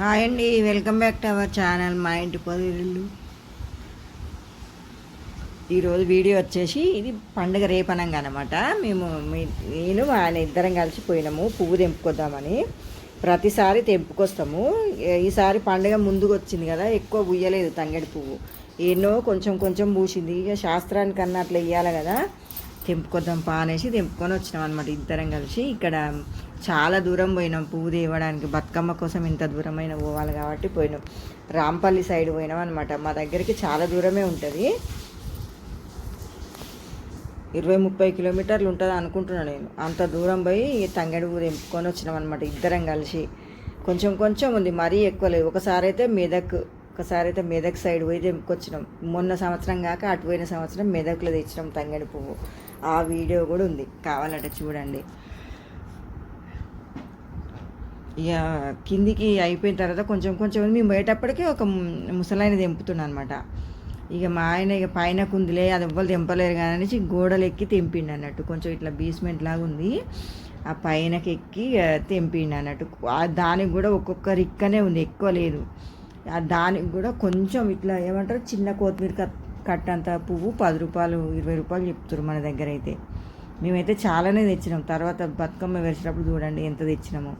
Hi అండి welcome back to our channel మా ఇంటి పదిలు ఈరోజు వీడియో వచ్చేసి ఇది పండుగ రేపనంగా అనమాట మేము నేను ఆయన ఇద్దరం కలిసి పోయినాము పువ్వు తెంపుకొద్దామని. ప్రతిసారి తెంపుకొస్తాము. ఈసారి పండుగ ముందుకు వచ్చింది కదా ఎక్కువ పూయలేదు తంగడి పువ్వు. ఎన్నో కొంచెం కొంచెం పూసింది. ఇక శాస్త్రానికి అన్నట్లు వెయ్యాలి కదా. తెంపుకొద్దాం పా అనేసి తెంపుకొని వచ్చినాం అనమాట ఇద్దరం కలిసి. ఇక్కడ చాలా దూరం పోయినాం పువ్వు తేవడానికి. బతుకమ్మ కోసం ఇంత దూరమైన పోవాలి కాబట్టి పోయినాం. రాంపల్లి సైడ్ పోయినాం అనమాట మా దగ్గరికి చాలా దూరమే ఉంటుంది. ఇరవై ముప్పై కిలోమీటర్లు ఉంటుంది అనుకుంటున్నాను నేను. అంత దూరం పోయి తంగడి పువ్వు తెంపుకొని వచ్చినాం అనమాట ఇద్దరం కలిసి. కొంచెం కొంచెం ఉంది. మరీ ఎక్కువ లేదు ఒకసారి అయితే మెదక్ ఒకసారి అయితే మెదక్ సైడ్ పోయి తెంపుకొచ్చినాం. మొన్న సంవత్సరం కాక అటు పోయిన సంవత్సరం మెదక్లో తెచ్చినాం తంగడి పువ్వు. ఆ వీడియో కూడా ఉంది. కావాలంటే చూడండి. ఇక కిందికి అయిపోయిన తర్వాత కొంచెం కొంచెం మేము పోయేటప్పటికీ ఒక ముసలాయన తెంపుతున్నాను అనమాట ఇక మా ఆయన ఇక పైన కుందిలే అది ఎవ్వరు తెంపలేరు కానీ అనేసి గోడలు ఎక్కి తెంపిండి అన్నట్టు. కొంచెం ఇట్లా బీస్మెంట్ లాగా ఉంది. ఆ పైనకి ఎక్కి తెంపిండి అన్నట్టు. దానికి కూడా ఒక్కొక్క రిక్కనే ఉంది. ఎక్కువ లేదు. దానికి కూడా కొంచెం ఇట్లా ఏమంటారు చిన్న కొత్తిమీర కట్ కట్టంత పువ్వు పది రూపాయలు ఇరవై రూపాయలు చెప్తారు మన దగ్గర అయితే మేమైతే చాలానే తెచ్చినాం. తర్వాత బతుకమ్మ వేసినప్పుడు చూడండి ఎంత తెచ్చినామో.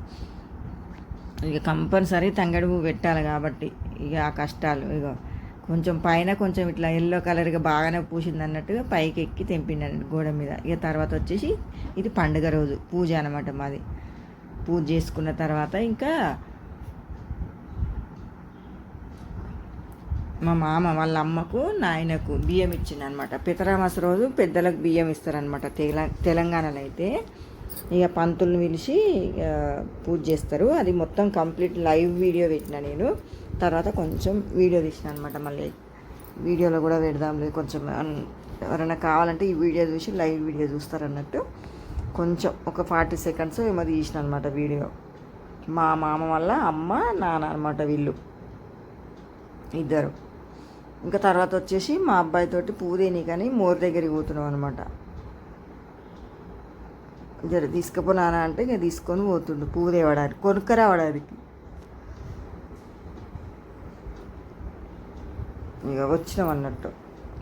ఇక కంపల్సరీ తంగడి పువ్వు పెట్టాలి కాబట్టి ఇక ఆ కష్టాలు ఇక కొంచెం పైన కొంచెం ఇట్లా ఎల్లో కలర్గా బాగానే పూసింది అన్నట్టుగా పైకి ఎక్కి తెంపిండండి గోడ మీద. ఇక తర్వాత వచ్చేసి ఇది పండుగ రోజు పూజ అనమాట మాది. పూజ చేసుకున్న తర్వాత ఇంకా మా మామ వాళ్ళ అమ్మకు నాయనకు బియ్యం ఇచ్చింది అనమాట పితరామాస రోజు పెద్దలకు బియ్యం ఇస్తారనమాట తెల తెలంగాణలో అయితే ఇక పంతుల్ని పిలిచి ఇక పూజ చేస్తారు. అది మొత్తం కంప్లీట్ లైవ్ వీడియో పెట్టిన నేను. తర్వాత కొంచెం వీడియో తీసిన అనమాట మళ్ళీ. వీడియోలో కూడా పెడదాంలే కొంచెం ఎవరైనా కావాలంటే ఈ వీడియో చూసి లైవ్ వీడియో చూస్తారు అన్నట్టు కొంచెం ఒక ఫార్టీ సెకండ్స్ ఏమో తీసిన అనమాట వీడియో. మా మామ వల్ల అమ్మ నాన్న అనమాట వీళ్ళు. ఇద్దరు. ఇంకా తర్వాత వచ్చేసి మా అబ్బాయితోటి పూదేని కానీ మోర్ దగ్గరికి పోతున్నాం అనమాట జర తీసుకుపో అంటే ఇక తీసుకొని పోతుండు పువ్వు కొనుక్కరావడానికి రావడానికి ఇక వచ్చినాం అన్నట్టు.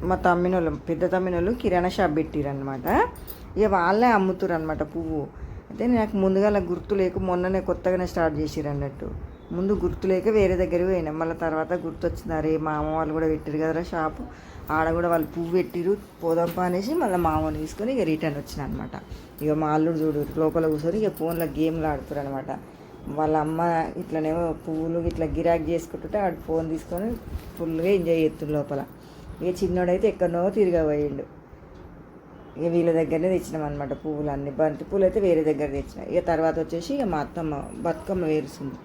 మా తమ్మినోళ్ళు పెద్ద తమ్మినోళ్ళు కిరాణా షాప్ పెట్టిరనమాట ఇక వాళ్ళే అమ్ముతారు అనమాట పువ్వు. అయితే నాకు ముందుగా గుర్తు లేక మొన్ననే కొత్తగానే స్టార్ట్ చేసిరు అన్నట్టు ముందు గుర్తు లేక వేరే దగ్గరికి పోయినాం. మళ్ళీ తర్వాత గుర్తు వచ్చింది అరే మా అమ్మ వాళ్ళు కూడా పెట్టారు కదరా షాపు. ఆడ కూడా వాళ్ళు పువ్వు పెట్టిరు పోదాంపా అనేసి మళ్ళీ మామని తీసుకొని ఇక రిటర్న్ వచ్చిన అనమాట ఇక మా అల్లుడు చూడు లోపల కూర్చొని ఇక ఫోన్లో గేమ్లు ఆడుతారు అనమాట వాళ్ళ అమ్మ ఇట్లనేమో పువ్వులు ఇట్లా గిరాక్ చేసుకుంటుంటే ఆడు ఫోన్ తీసుకొని ఫుల్గా ఎంజాయ్ చేస్తుంది లోపల. ఇక చిన్నోడైతే ఎక్కడనో తిరగబోయిండు. ఇక వీళ్ళ దగ్గరనే తెచ్చినాం అనమాట పువ్వులు అన్నీ బంతి పూలు అయితే వేరే దగ్గర తెచ్చిన. ఇక తర్వాత వచ్చేసి ఇక మా అత్తమ్మ బతుకమ్మ వేరుస్తుంది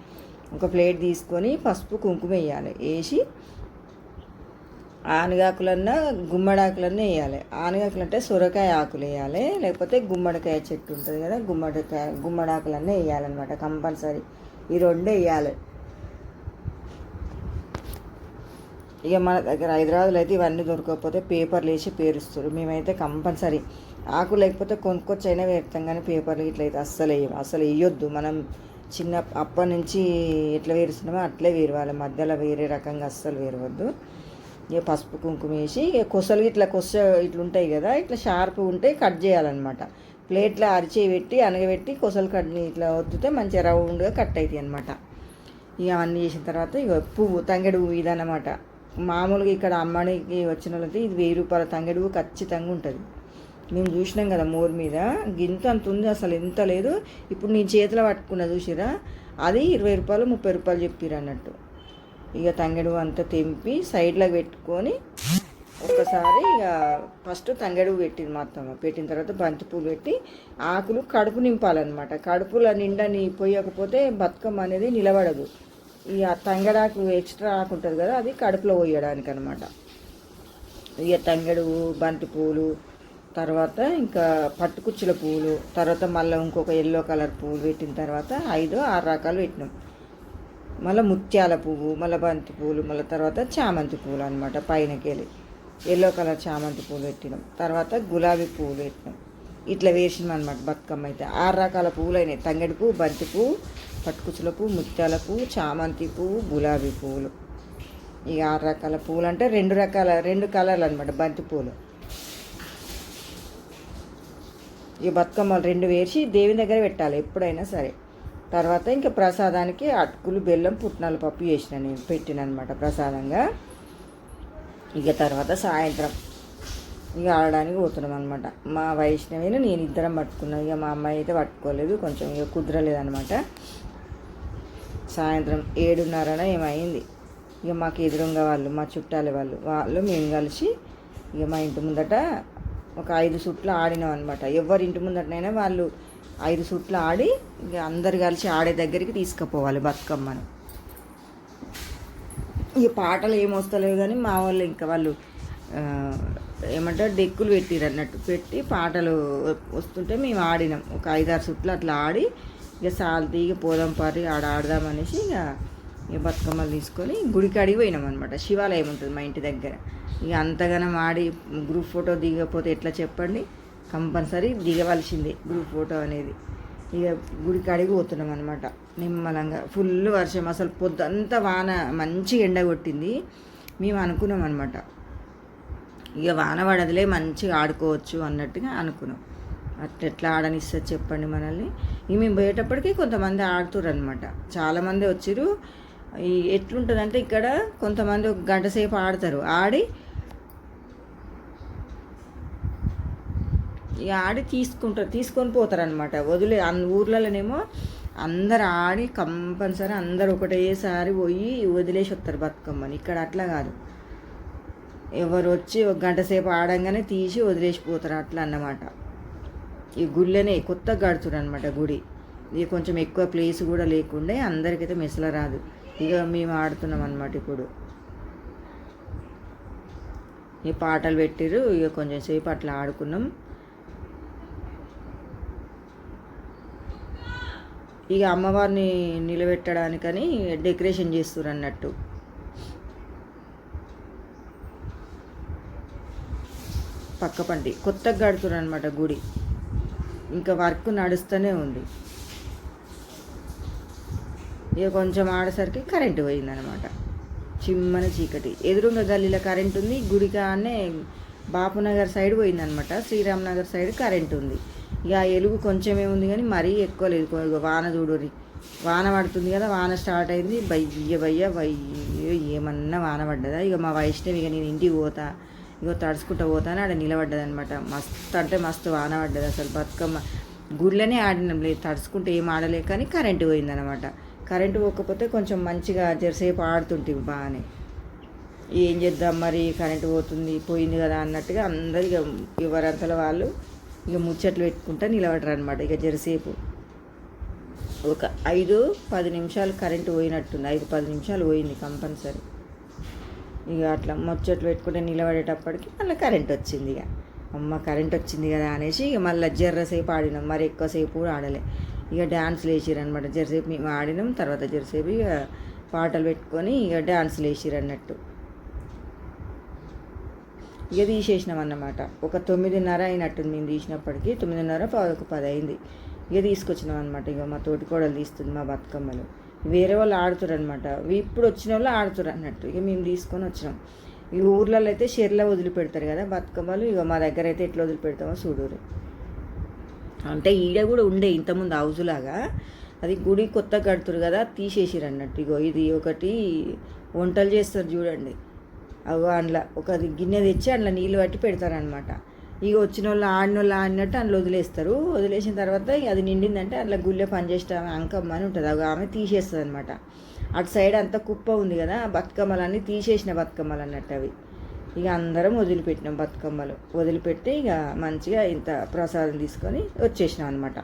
ఒక ప్లేట్ తీసుకొని పసుపు కుంకుమ వేయాలి. వేసి ఆనగాకులన్నా గుమ్మడాకులన్నా వేయాలి. ఆనగాకులు అంటే సొరకాయ ఆకులు వేయాలి. లేకపోతే గుమ్మడికాయ చెట్టు ఉంటుంది కదా గుమ్మడికాయ గుమ్మడాకులన్నీ వేయాలన్నమాట కంపల్సరీ. ఈ రెండే వేయాలి. ఇక మన దగ్గర హైదరాబాద్లో అయితే ఇవన్నీ దొరకకపోతే పేపర్లు వేసి పేరుస్తారు. మేమైతే కంపల్సరీ ఆకు లేకపోతే కొనుక్కొచ్చి అయినా వేస్తాం కానీ పేపర్లు ఇట్లయితే అస్సలు వేయం. అసలు వేయొద్దు. మనం చిన్న అప్పటి నుంచి ఎట్లా వేరుస్తున్నామో అట్లే వేరవాలి. మధ్యలో వేరే రకంగా అస్సలు వేరవద్దు. ఇక పసుపు కుంకుమ వేసి ఇక కొసలు ఇట్లా కొస ఇట్లా ఉంటాయి కదా ఇట్లా షార్ప్ ఉంటే కట్ చేయాలన్నమాట. ప్లేట్లో అరిచి పెట్టి అనగబెట్టి కొసలు కట్ ఇట్లా వద్దుతే మంచిగా రౌండ్గా కట్ అవుతాయి అనమాట ఇక అవన్నీ చేసిన తర్వాత ఇక పువ్వు తంగెడు ఇదన్నమాట. మామూలుగా ఇక్కడ అమ్మడికి వచ్చిన వాళ్ళకి ఇది వెయ్యి రూపాయల తంగెడు ఖచ్చితంగా ఉంటుంది. మేము చూసినాం కదా మోర్ మీద. గింత అంత ఉంది అసలు ఎంత లేదు. ఇప్పుడు నేను చేతిలో పట్టుకున్న చూసిరా? అది ఇరవై రూపాయలు ముప్పై రూపాయలు చెప్పిరు అన్నట్టు. ఇక తంగెడు అంతా తెంపి సైడ్లో పెట్టుకొని ఒక్కసారి ఇక ఫస్ట్ తంగెడు పెట్టింది మా అత్తమ్మ. పెట్టిన తర్వాత బంతిపూలు పెట్టి ఆకులు కడుపు నింపాలన్నమాట. కడుపుల నిండా నీ పోయకపోతే బతుకమ్మ అనేది నిలబడదు. ఇక తంగడాకు ఎక్స్ట్రా ఆకు ఉంటుంది కదా అది కడుపులో పోయడానికి అనమాట ఇక తంగెడు బంతిపూలు తర్వాత ఇంకా పట్టుకుచ్చుల పూలు తర్వాత మళ్ళీ ఇంకొక ఎల్లో కలర్ పువ్వులు పెట్టిన తర్వాత ఐదు ఆరు రకాలు పెట్టినాం. మళ్ళీ ముత్యాల పువ్వు మళ్ళీ బంతి పువ్వులు మళ్ళీ తర్వాత చామంతి పువ్వులు అనమాట పైనకెళ్ళి ఎల్లో కలర్ చామంతి పువ్వులు పెట్టినాం. తర్వాత గులాబీ పువ్వులు పెట్టినాం. ఇట్లా వేసినాం అనమాట బతుకమ్మ అయితే. ఆరు రకాల పువ్వులు అయినాయి. తంగడి పువ్వు బంతి పువ్వు పట్టుకుచ్చుల పువ్వు ముత్యాల పువ్వు చామంతి పువ్వు గులాబీ పువ్వులు. ఈ ఆరు రకాల పువ్వులు అంటే రెండు రకాల రెండు కలర్లు అనమాట బంతి పువ్వులు ఈ బతుకమ్మలు రెండు వేసి దేవుని దగ్గర పెట్టాలి ఎప్పుడైనా సరే. తర్వాత ఇంకా ప్రసాదానికి అటుకులు బెల్లం పుట్నాల పప్పు చేసిన నేను పెట్టిన అనమాట ప్రసాదంగా. ఇక తర్వాత సాయంత్రం ఇక ఆడడానికి పోతున్నాం అనమాట మా వైష్ణవిని నేను ఇద్దరం పట్టుకున్నాం. ఇక మా అమ్మాయి అయితే పట్టుకోలేదు కొంచెం ఇక కుదరలేదు అనమాట సాయంత్రం ఏడున్నరన ఏమైంది? ఇక మాకు ఎదురుగా వాళ్ళు మా చుట్టాల వాళ్ళు వాళ్ళు మేము కలిసి ఇక మా ఇంటి ముందట ఒక ఐదు సుట్లు ఆడినాం అనమాట ఎవరి ఇంటి ముందటనైనా వాళ్ళు ఐదు సుట్లు ఆడి ఇక అందరు కలిసి ఆడే దగ్గరికి తీసుకుపోవాలి బతుకమ్మను. ఈ పాటలు ఏమొస్తలేవు కానీ మా వాళ్ళు ఇంకా వాళ్ళు ఏమంటారు డెక్కులు పెట్టిరు అన్నట్టు. పెట్టి పాటలు వస్తుంటే మేము ఆడినాం. ఒక ఐదారు సుట్లు అట్లా ఆడి ఇక సాల్తీ ఇక పోదాం పారి ఆడ ఆడదామనేసి ఇక ఇక బతుకమ్మలు తీసుకొని గుడికి అడిగి పోయినాం అనమాట శివాలయం ఉంటుంది మా ఇంటి దగ్గర. ఇక అంతగానం ఆడి గ్రూప్ ఫోటో దిగకపోతే ఎట్లా చెప్పండి? కంపల్సరీ దిగవలసిందే గ్రూప్ ఫోటో అనేది. ఇక గుడికి అడిగి పోతున్నాం అనమాట నిమ్మలంగా ఫుల్ వర్షం. అసలు పొద్దంతా వాన మంచి ఎండ కొట్టింది. మేము అనుకున్నాం అనమాట ఇక వాన పడదులే మంచిగా ఆడుకోవచ్చు అన్నట్టుగా అనుకున్నాం. అట్లా ఎట్లా ఆడనిస్తారు చెప్పండి మనల్ని. ఇక మేము పోయేటప్పటికి కొంతమంది ఆడుతుర్రు అనమాట చాలామంది వచ్చిర్రు. ఎట్లుంటుందంటే ఇక్కడ కొంతమంది ఒక గంట సేపు ఆడతారు. ఆడి ఇక ఆడి తీసుకుంటారు. తీసుకొని పోతారు అనమాట వదిలే అన్ని ఊర్లలోనేమో అందరు ఆడి కంపల్సరీ అందరు ఒకటేసారి పోయి వదిలేసి వస్తారు బతుకమ్మని. ఇక్కడ అట్లా కాదు. ఎవరు వచ్చి ఒక గంట సేపు ఆడంగానే తీసి వదిలేసిపోతారు అట్లా అన్నమాట. ఈ గుళ్ళనే కొత్తగా కడుతున్నారు అనమాట గుడి. ఇది కొంచెం ఎక్కువ ప్లేస్ కూడా లేకుండా అందరికైతే మెసల రాదు. ఇక మేము ఆడుతున్నాం అనమాట ఇప్పుడు. ఈ పాటలు పెట్టిరు ఇక కొంచెం సేపు అట్లా ఆడుకున్నాం. ఇక అమ్మవారిని నిలబెట్టడానికని డెకరేషన్ చేస్తారు అన్నట్టు. పక్క పంటి కొత్తగా కడుతున్నారు అనమాట గుడి. ఇంకా వర్క్ నడుస్తూనే ఉంది. ఇక కొంచెం ఆడేసరికి కరెంటు పోయిందనమాట చిమ్మని చీకటి. ఎదురుగా గల్లీలో కరెంట్ ఉంది గుడి కానే బాపునగర్ సైడ్ పోయిందనమాట శ్రీరామ్ నగర్ సైడ్ కరెంట్ ఉంది. ఇక ఎలుగు కొంచెమే ఉంది కానీ మరీ ఎక్కువ లేదు. వాన చూడురి వాన పడుతుంది కదా వాన స్టార్ట్ అయింది. బయ్య బయ్య బయ్యో ఏమన్నా వాన పడ్డదా? ఇక మా వైష్ణవి ఇక నేను ఇంటికి పోతా. ఇగో తడుచుకుంటూ పోతాను ఆడ నిలబడ్డది అనమాట మస్తు అంటే మస్తు వాన పడ్డది అసలు బతుకమ్మ. గుళ్ళనే ఆడినాం. లేదు తడుచుకుంటే ఏం ఆడలే కానీ కరెంటు పోయిందనమాట కరెంటు పోకపోతే కొంచెం మంచిగా జరసేపు ఆడుతుంటే బాగానే. ఏం చేద్దాం మరి కరెంటు పోతుంది పోయింది కదా అన్నట్టుగా అందరు ఇక ఎవరంతల వాళ్ళు ఇక ముచ్చట్లు పెట్టుకుంటా నిలబడరు అనమాట ఇక జరసేపు. ఒక ఐదు పది నిమిషాలు కరెంటు పోయినట్టుంది. ఐదు పది నిమిషాలు పోయింది కంపల్సరీ. ఇక అట్లా ముచ్చట్లు పెట్టుకుంటే నిలబడేటప్పటికి మళ్ళీ కరెంట్ వచ్చింది ఇక అమ్మ కరెంట్ వచ్చింది కదా అనేసి ఇక మళ్ళీ జర్రసేపు ఆడినాం. మరి ఎక్కువసేపు కూడా ఆడలే. ఇక డ్యాన్స్లు వేసిరనమాట జరసేపు మేము ఆడినాం తర్వాత జరసేపు ఇక పాటలు పెట్టుకొని ఇక డ్యాన్స్లు వేసిరు అన్నట్టు ఇక తీసేసినాం అన్నమాట. ఒక తొమ్మిదిన్నర అయినట్టుంది మేము తీసినప్పటికీ తొమ్మిదిన్నర ఒక పది అయింది. ఇక తీసుకొచ్చినాం అనమాట ఇక మా తోటి కోడలు తీస్తుంది మా బతుకమ్మలు. వేరే వాళ్ళు ఆడుతారు అనమాట ఇప్పుడు వచ్చిన వాళ్ళు ఆడుతారు అన్నట్టు ఇక మేము తీసుకొని వచ్చినాం. ఈ ఊర్లలో అయితే షెర్లో వదిలిపెడతారు కదా బతుకమ్మలు. ఇక మా దగ్గర అయితే ఎట్లా వదిలిపెడతామో చూడరు అంటే ఈడ కూడా ఉండే ఇంతకుముందు హౌజులాగా అది గుడి కొత్త కడుతురు కదా తీసేసిరు అన్నట్టు. ఇగో ఇది ఒకటి వంటలు చేస్తారు చూడండి. అగో అందులో ఒక గిన్నె తెచ్చి అందులో నీళ్ళు పట్టి పెడతారనమాట ఇక వచ్చిన వాళ్ళు ఆడిన వాళ్ళు ఆడినట్టు అందులో వదిలేస్తారు. వదిలేసిన తర్వాత ఇక అది నిండిందంటే అందులో గుళ్ళె పనిచేసే అంకమ్మ అని ఉంటుంది. అగో ఆమె తీసేస్తుంది అనమాట అటు సైడ్ అంతా కుప్ప ఉంది కదా బతుకమ్మలన్నీ తీసేసిన బతుకమ్మలు అన్నట్టు అవి. ఇక అందరం వదిలిపెట్టినాం బతుకమ్మలు. వదిలిపెట్టి ఇక మంచిగా ఇంత ప్రసాదం తీసుకొని వచ్చేసినాం అనమాట